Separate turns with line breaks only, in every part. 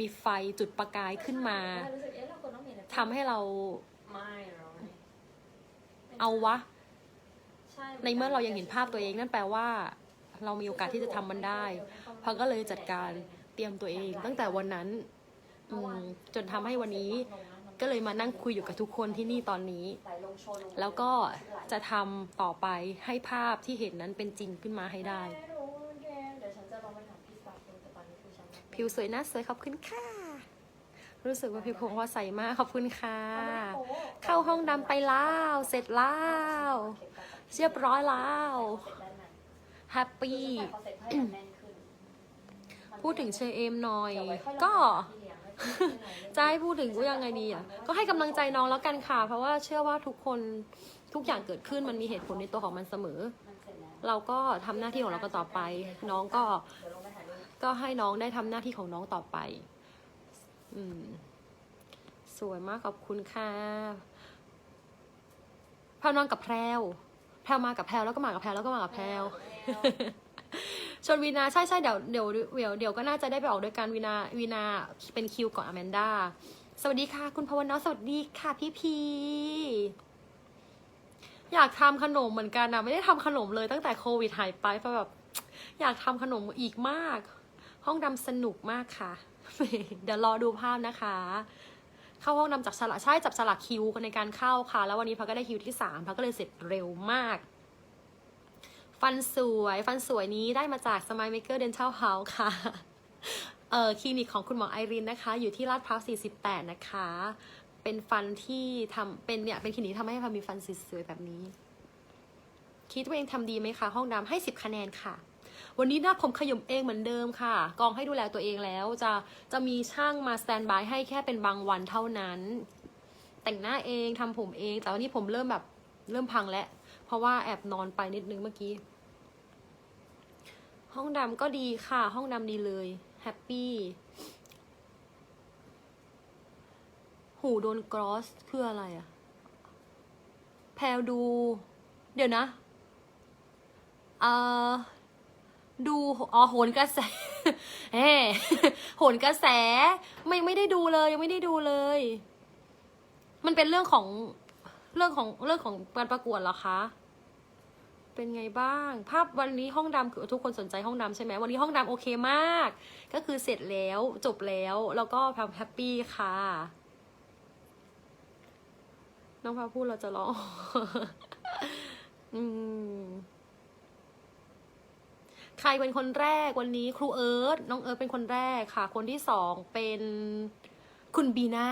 มีไฟจุดประกายขึ้นมา
รู้สึกเอ๊ะเราควรต้องมีอะไร
ทำให้เรา
ไม่เราไม่
เอาวะ
ใช่
ในเมื่อเรายังเห็นภาพตัวเองนั่นแปลว่า เรามีโอกาสที่จะทำมันได้พังก็เลยจัดการเตรียมตัวเอง ตั้งแต่วันนั้นอืมจนทำให้วันนี้ก็เลยมานั่งคุยอยู่กับทุกคนที่นี่ตอนนี้
ไหลลงโชว์ลง
แล้วก็จะทำต่อไปให้ภาพที่เห็นนั้นเป็นจริงขึ้นมาให้ได้ ผิวสวยหน้าสวยขอบคุณค่ะ รู้สึกว่าผิวผมพอใสมากขอบคุณค่ะ เข้าห้องดำไปแล้วเสร็จแล้วเรียบร้อยแล้วแฮปปี้พูดถึงเชอเอมหน่อย ก็จะให้พูดถึงก็ยังไงดีอะ ก็ให้กำลังใจน้องแล้วกันค่ะ เพราะว่าเชื่อว่าทุกคนทุกอย่างเกิดขึ้นมันมีเหตุผลในตัวของมันเสมอ เราก็ทำหน้าที่ของเราก็ต่อไป น้องก็ ก็ให้น้องได้ทำหน้าที่ของน้องต่อไป อืม สวยมากขอบคุณค่ะแพรวนอนกับแพรวแพรวมากับแพรวแล้วก็มากับแพรวแล้วก็มากับแพรว ชวนวีนาใช่ใช่เดี๋ยวเดี๋ยวเดี๋ยวเดี๋ยวก็น่าจะได้ไปออกด้วยกันวีนาวีนาเป็นคิวก่อนอแมนดาสวัสดีค่ะ คุณพวนอสวัสดีค่ะพี่พีอยากทำขนมเหมือนกันนะไม่ได้ทำขนมเลยตั้งแต่โควิดหายไปเพราะแบบ อยากทำขนมอีกมาก ห้องดำสนุกมากค่ะ เดี๋ยวรอดูภาพนะคะ เข้าห้องดำจับฉลากใช่จับฉลากคิวในการเข้าค่ะ แล้ววันนี้พักก็ได้คิวที่สามพักก็เลยเสร็จเร็วมาก ฟันสวยฟันสวยนี้ได้มาจาก Smile Maker Dental House ค่ะเออคลินิกของคุณหมอไอรินนะคะ อยู่ที่ลาดพร้าว 48 นะคะ เป็นฟันที่ทำเป็นเนี่ยเป็นคลินิกทำให้พันมีฟันสวยๆแบบนี้ คิดว่าเองทำดีไหมคะ ห้องดำให้ 10 คะแนนค่ะ วันนี้หน้าผมขยมเองเหมือนเดิมค่ะ กองให้ดูแลตัวเองแล้ว จะจะมีช่างมาสแตนบายให้แค่เป็นบางวันเท่านั้น แต่งหน้าเองทำผมเอง แต่วันนี้ผมเริ่มแบบเริ่มพังแล้ว เพราะว่าแอบนอนไปนิดนึงเมื่อกี้ ห้องดำก็ดีค่ะ ห้องดำดีเลยแฮปปี้หูโดนกรอสเพื่ออะไรอะแพลวดู เดี๋ยวนะ เอ่อ ดูอ๋อโหนกระแสแหมโหนกระแส ไม่ไม่ได้ดูเลยยังไม่ได้ดูเลย มันเป็นเรื่องของเรื่องของเรื่องของการประกวดเหรอคะ เป็นไงบ้าง ภาพวันนี้ห้องดำคือทุกคนสนใจห้องดำใช่ไหมวันนี้ห้องดำโอเคมาก ก็คือเสร็จแล้วจบแล้วแล้วก็ทำแฮปปี้ค่ะ น้องพาพูดเราจะร้องอืม ใครเป็นคนแรกวันนี้ครูเอิร์ธน้องเอิร์ธเป็นคนแรกค่ะ คนที่สองเป็นคุณบีน่า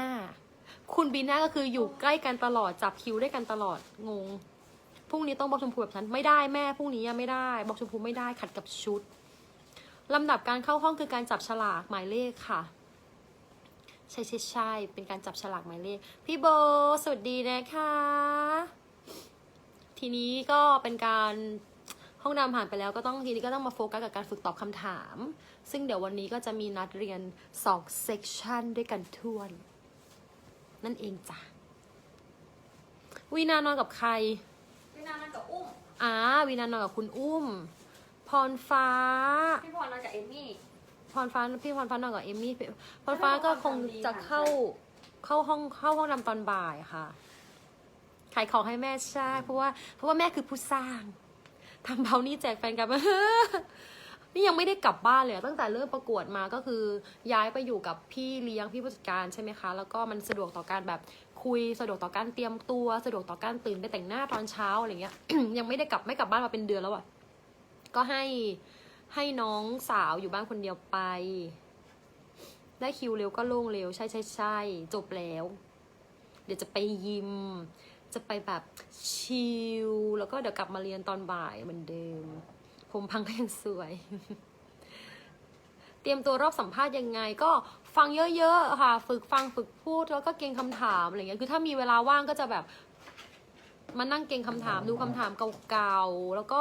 คุณบีน่าก็คืออยู่ใกล้กันตลอดจับคิวด้วยกันตลอดงงพรุ่งนี้ต้องบอกชมพูแบบฉันไม่ได้แม่พรุ่งนี้ยังไม่ได้ บอกชมพูไม่ได้ขัดกับชุดลำดับการเข้าห้องคือการจับฉลากหมายเลขค่ะใช่ใช่ใช่เป็นการจับฉลากหมายเลขพี่โบสวัสดีนะคะ ทีนี้ก็เป็นการ ห้องดำผ่านไปแล้วก็ต้องทีนี้ก็ต้องมาโฟกัสกับการฝึกตอบคำถาม ซึ่งเดี๋ยววันนี้ก็จะมีนัดเรียนสองเซกชันด้วยกันทวน นั่นเองจ้ะวีนานอนกับใคร
พี่นานั่งกับอุ้ม
อ่าวีนานอนกับคุณอุ้ม พรฟ้า
พี่พรนอนกับเอมมี่
พรฟ้าพี่พรฟ้านอนกับเอมมี่ พรฟ้าก็คงจะเข้าเข้าห้องเข้าห้องดำตอนบ่ายค่ะ ขายของให้แม่ใช่เพราะว่าเพราะว่าแม่คือผู้สร้าง ทำเบานี่แจกแฟนกลับมานี่ยังไม่ได้กลับบ้านเลยตั้งแต่เริ่มประกวดมาก็คือย้ายไปอยู่กับพี่เลี้ยงพี่ผู้จัดการใช่ไหมคะ แล้วก็มันสะดวกต่อการแบบคุยสะดวกต่อการเตรียมตัว สะดวกต่อการตื่นไปแต่งหน้าตอนเช้าอะไรเงี้ย ยังไม่ได้กลับไม่กลับบ้านมาเป็นเดือนแล้วอะก็ให้ให้น้องสาวอยู่บ้านคนเดียวไป ได้คิวเร็วก็โล่งเร็วใช่ใช่ใช่จบแล้ว เดี๋ยวจะไปยิม จะไปแบบชิลแล้วก็เดี๋ยวกลับมาเรียนตอนบ่ายเหมือนเดิม ผมพังก็ยังสวย เตรียมตัวรอบสัมภาษณ์ยังไง ก็ฟังเยอะๆค่ะ ฝึกฟังฝึกพูดแล้วก็เก่งคำถามอะไรเงี้ยคือถ้ามีเวลาว่างก็จะแบบมานั่งเก่งคำถามดูคำถามเก่าๆแล้วก็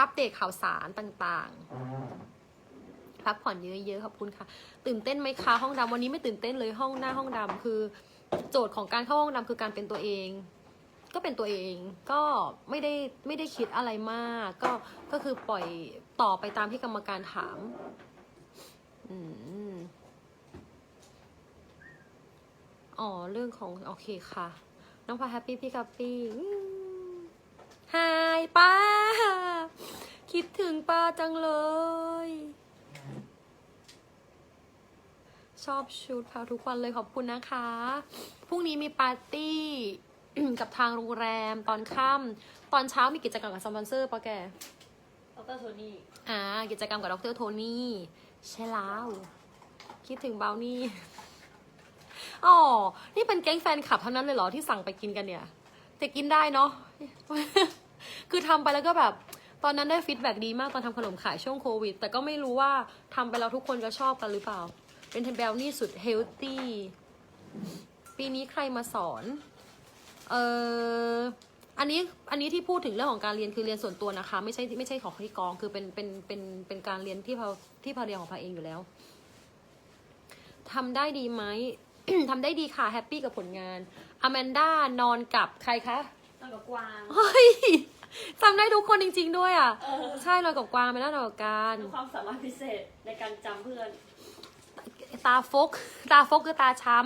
อัปเดตข่าวสารต่างๆพักผ่อนเยอะๆขอบคุณค่ะ ตื่นเต้นไหมคะห้องดำวันนี้ไม่ตื่นเต้นเลยห้องหน้าห้องดำคือ โจทย์ของการเข้าห้องดำคือการเป็นตัวเอง ก็เป็นตัวเองก็ไม่ได้ไม่ได้คิดอะไรมาก ก็ก็คือปล่อยต่อไปตามที่กรรมการถามอืมอ๋อเรื่องของโอเคค่ะ น้องพาแฮปปี้พี่กัปปี้ฮายป้า คิดถึงป้าจังเลย ชอบชุดพาทุกวันเลยขอบคุณนะคะ พรุ่งนี้มีปาร์ตี้กับทางโรงแรมตอนค่ำตอนเช้ามีกิจกรรมกับสปอนเซอร์ปะแก
ดรโทนี่
อ่า กิจกรรมกับดรโทนี่ใช่แล้วคิดถึงเบลนี่อ๋อ นี่เป็นแก๊งแฟนคลับเท่านั้นเลยเหรอที่สั่งไปกินกันเนี่ย แต่กินได้เนาะ คือทำไปแล้วก็แบบ ตอนนั้นได้ฟีดแบ็ดีมากตอนทำขนมขายช่วงโควิด แต่ก็ไม่รู้ว่าทำไปแล้วทุกคนจะชอบกันหรือเปล่า เป็นเทมเบลนี่สุดเฮลตี้ปีนี้ใครมาสอน เอออันนี้อันนี้ที่พูดถึงเรื่องของการเรียนคือเรียนส่วนตัวนะคะ ไม่ใช่ไม่ใช่ของที่กองคือเป็นเป็นเป็นเป็นการเรียนที่พาที่พาเรียนของพาเองอยู่แล้วทำได้ดีไหมทำได้ดีค่ะแฮปปี้กับผลงานอแมนด้านอนกับใครคะ
นอนกับกวาง
เฮ้ยจำได้ทุกคนจริง ๆ ด้วยอะ
เออ
ใช่นอนกับกวางไม่ได้นอนกับการ
มีความสามารถพิเศษในการจำเพื่อน
ตาฟก ตาฟกคือตาช้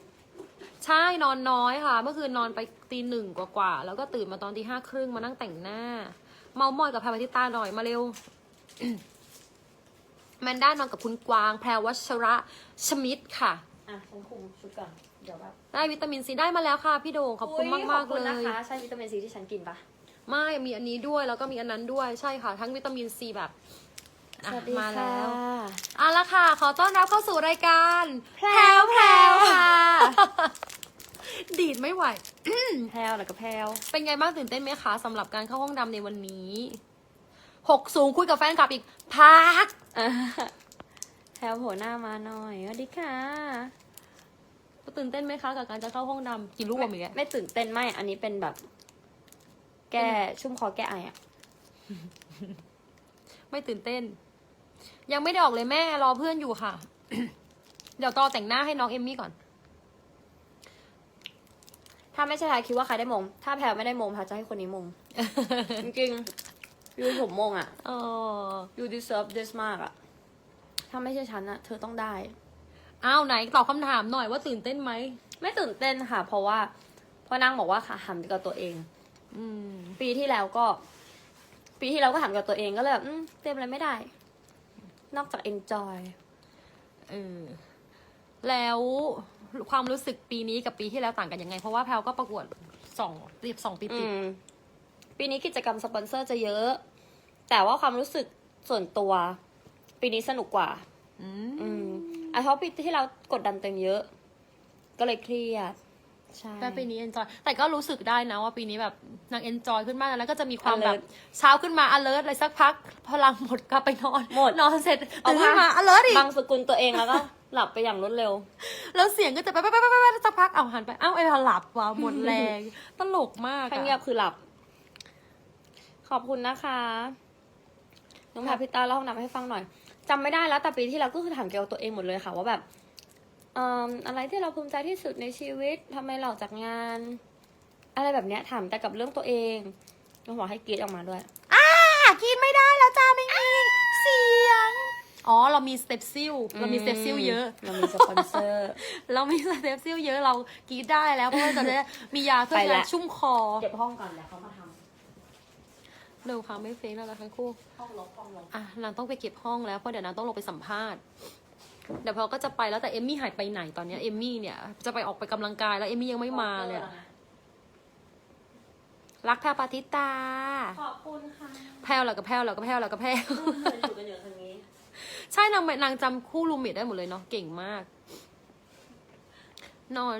ำ ใช่นอนน้อยค่ะ เมื่อคืนนอนไปตีหนึ่งกว่าๆ แล้วก็ตื่นมาตอนตีห้าครึ่งมานั่งแต่งหน้า เมามอยกับแพรวทิตาหน่อยมาเร็วแมนด้านอนกับคุณกวาง แพรวัชระชมิดค่ะ
อะฉันคุมชุดก่อน เดี๋ยวแบบ
ได้วิตามินซีได้มาแล้วค่ะ พี่โดงขอบคุณมากมาก
อุ๊
ๆ
ขอบ
เล
คุณ
ย
นะคะ ใช่วิตามินซีที่ฉันกินปะ
ไม่มีอันนี้ด้วยแล้วก็มีอันนั้นด้วยใช่ค่ะ ทั้งวิตามินซีแบบ อะมาแล้วเอาละค่ะ ขอต้อนรับเข้าสู่รายการ
แพรวแพรวค่ะ
ดีดไม่ไหว
แพรวแล้วก็แพรว
เป็นไงบ้างตื่นเต้นไหมคะสำหรับการเข้าห้องดำในวันนี้หกสูงคุยกับแฟนคลับอีกพัก
อะแพรวโผล่หน้ามาหน่อยสวัสดีค่ะ
ตื่นเต้นไหมคะกับการจะเข้าห้องดำกี่รูปอีกแล้ว
ไม่ตื่นเต้นไม่ อันนี้เป็นแบบ แก้ชุ่มคอแก้ไออะ
ไม่ตื่นเต้น ยังไม่ได้ออกเลยแม่รอเพื่อนอยู่ค่ะ เดี๋ยวต่อแต่งหน้าให้น้องเอมมี่ก่อน
ถ้าไม่ใช่แพรคิดว่าใครได้มง ถ้าแพรไม่ได้มงแพรจะให้คนนี้มง จริงๆยูผมมงอะ
เออ
you deserve this มากอะ ถ้าไม่ใช่ฉันอะ เธอต้องได้
อ้าวไหนตอบคำถามหน่อยว่าตื่นเต้นไหม
ไม่ตื่นเต้นค่ะ เพราะว่าเพราะนางบอกว่าค่ะหันกับตัวเอง
อืม
ปีที่แล้วก็ ปีที่แล้วก็หันกับตัวเองก็เลยแบบอืมเตรียมอะไรไม่ได้ นอกจาก enjoy
เออแล้วความรู้สึกปีนี้กับปีที่แล้วต่างกันยังไง เพราะว่าแพลวก็ประกวดสองติดสองปี
อื
ติด
มปีนี้กิจกรรมสปอนเซอร์จะเยอะ แต่ว่าความรู้สึกส่วนตัว ปีนี้สนุกกว่า
อื
อื
ม
มอะเพราะปีที่เรากดดันเต็มเยอะ ก็เลยเครียด ใช่
แต่ปีนี้เอนจอยแต่ก็รู้สึกได้นะว่าปีนี้แบบนางเอนจอยขึ้นมากแล้วก็จะมีความแบบ
alert
เช้าขึ้นมา alert เลยสักพัก พลังหมดก็ไปนอน
หมด
นอนเสร็จ
เอา
ตื่นขึ้นมา
ค่ะ
alert อีก
บางสกุลตัวเองแล้วก็ หลับไปอย่างรวดเร็ว
แล้วเสียงก็จะไปไปไปไปไปสักพักเอาหันไปเอ้าไอ้หลับว่ะหมดแรง ตลกมาก
ถ้า
อะ
เงียบคือหลับ ขอบคุณนะคะน้องแพรพิตาเล่าห้องน้ำให้ฟังหน่อยจำไม่ได้แล้วแต่ปีที่แล้วก็คือถามเกี่ยวกับตัวเองหมดเลยค่ะ ว่าแบบเอ่ออะไรที่เราภูมิใจที่สุดในชีวิตทำไมเราออกจากงาน อะไรแบบเนี้ยถามแต่กับเรื่องตัวเองน้องบอกให้กรีดออกมาด้วย
อะกินไม่ได้แล้วจ้าไม่มีเสียง อ๋อเรามีสเต็ปซิลเรามีสเต็ปซิลเยอะ
เรามีสปอนเซอร์
เรามีสเต็ปซิลเยอะเรากรีดได้แล้วเพราะว่าตอนนี้มียาเพื่อ
ไป
กา
ละ
รชุ่มคอ
เก็บห้องก่อนเดี๋ยวเขามาท
เร็วค่ะไม่เฟกแล้วนะทั้งคู่ำ
ห้องลบห้องลบ
อะนางต้องไปเก็บห้องแล้วเพราะเดี๋ยวนางต้องลงไปสัมภาษณ์ เดี๋ยวพอก็จะไปแล้วแต่เอมมี่หายไปไหนตอนเนี้ยเอมมี่เนี่ยจะไปออกไปกำลังกายแล้วเอมมี่ยังไม่มาเลยอะรักแพรปาทิตา
ขอบคุณค่ะ
แพรวแล้วก็แพรวแล้วก็แพรวแล้วก็แพรว
เราอยู่กันอยู่ทางนี้
ใช่นางนางจำคู่รูมเมทได้หมดเลยเนาะเก่งมาก นอน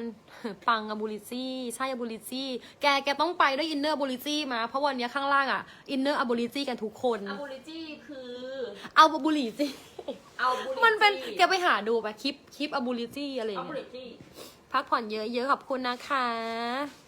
ปังอะบูลิซี่ใช่อะบูลิซี่แกแกต้องไปด้วยอินเนอร์บูลิซี่มา เพราะวันเนี้ยข้างล่างอะอินเนอร์อะบูลิซี่กันทุกคน
อาบูริจี้คือ
เอาบูลิซี่
เอาบูริจี้
มันเป็นแกไปหาดูไปคลิปคลิปอะบูลิซี่อะไรอย่าง
เอาบู
เงี้ย
ริจี้
พักผ่อนเยอะๆขอบคุณนะคะ